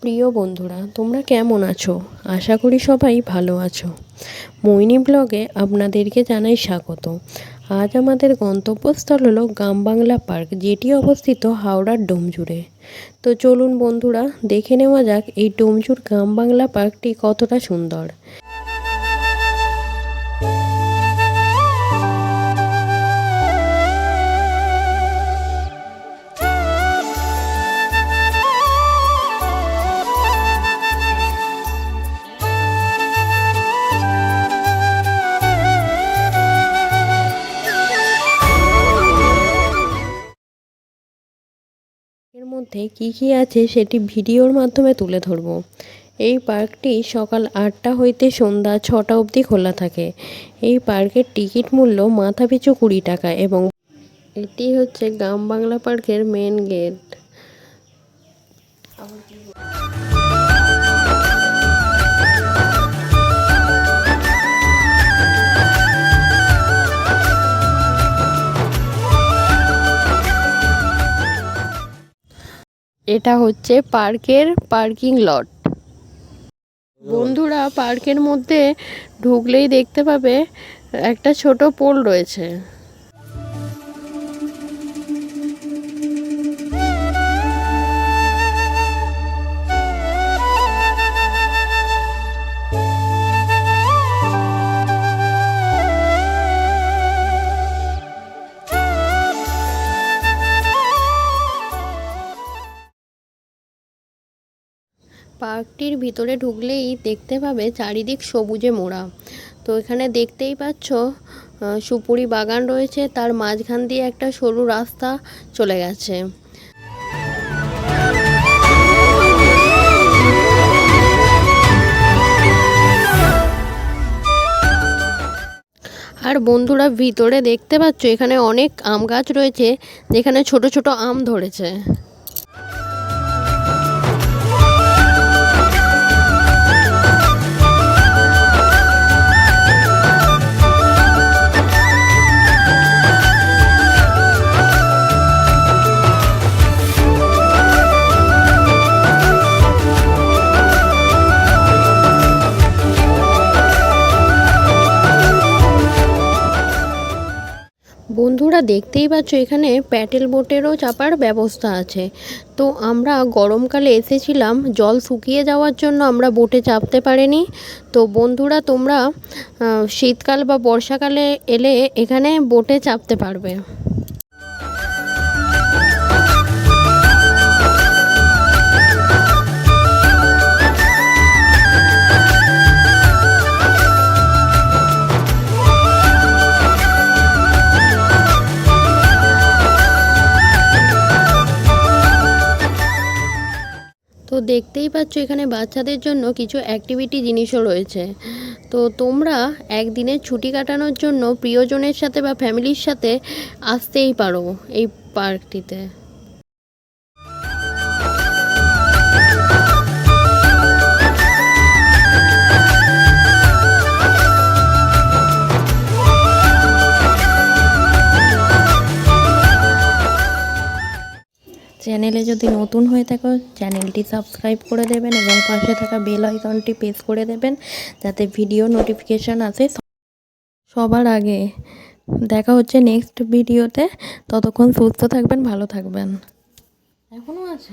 প্রিয় বন্ধুরা, তোমরা কেমন আছো? আশা করি সবাই ভালো আছো। মৈনী ব্লগে আপনাদেরকে জানাই স্বাগত। আজ আমাদের গন্তব্যস্থল হলো গ্রাম বাংলা পার্ক, যেটি অবস্থিত হাওড়ার ডোমজুড়ে। তো চলুন বন্ধুরা, দেখে নেওয়া যাক এই ডোমজুর গ্রাম বাংলা পার্কটি কতটা সুন্দর। মধ্যে কি কি আছে সেটি ভিডিওর মাধ্যমে তুলে ধরব। এই পার্কটি সকাল আটটা হইতে সন্ধ্যা ছটা অবধি খোলা থাকে। এই পার্কের টিকিট মূল্য মাথাপিছু কুড়ি টাকা এবং এটি হচ্ছে গ্রাম বাংলা পার্কের মেন গেট। এটা হচ্ছে পার্কের পার্কিং লট। বন্ধুরা, পার্কের মধ্যে ঢুকলেই দেখতে পাবে একটা ছোট পোল রয়েছে। পার্কটির ভিতরে ঢুকলেই দেখতে পাবে চারিদিক সবুজে মোড়া। তো এখানে দেখতেই পাচ্ছ সুপুরি বাগান রয়েছে, তার মাঝখান দিয়ে একটা সরু রাস্তা চলে গেছে। আর বন্ধুরা, ভিতরে দেখতে পাচ্ছ, এখানে অনেক আম গাছ রয়েছে, যেখানে ছোট ছোট আম ধরেছে। বন্ধুরা দেখতেই পাচ্ছ, এখানে প্যাটেল বোটেরও চাপার ব্যবস্থা আছে। তো আমরা গরমকালে এসেছিলাম, জল শুকিয়ে যাওয়ার জন্য আমরা বোটে চাপতে পারিনি। তো বন্ধুরা, তোমরা শীতকাল বা বর্ষাকালে এলে এখানে বোটে চাপতে পারবে। তো দেখতেই পাচ্ছ এখানে বাচ্চাদের জন্য কিছু অ্যাক্টিভিটি জিনিসও রয়েছে। তো তোমরা একদিনের ছুটি কাটানোর জন্য প্রিয়জনের সাথে বা ফ্যামিলির সাথে আসতেই পারো এই পার্কটিতে চ্যানেলে যদি নতুন হয়ে থাকো, চ্যানেলটি সাবস্ক্রাইব করে দেবেন এবং পাশে থাকা বেল আইকনটি প্রেস করে দেবেন যাতে ভিডিও নোটিফিকেশান আসে সবার আগে। দেখা হচ্ছে নেক্সট ভিডিওতে। ততক্ষণ সুস্থ থাকবেন, ভালো থাকবেন। এখনও আছে?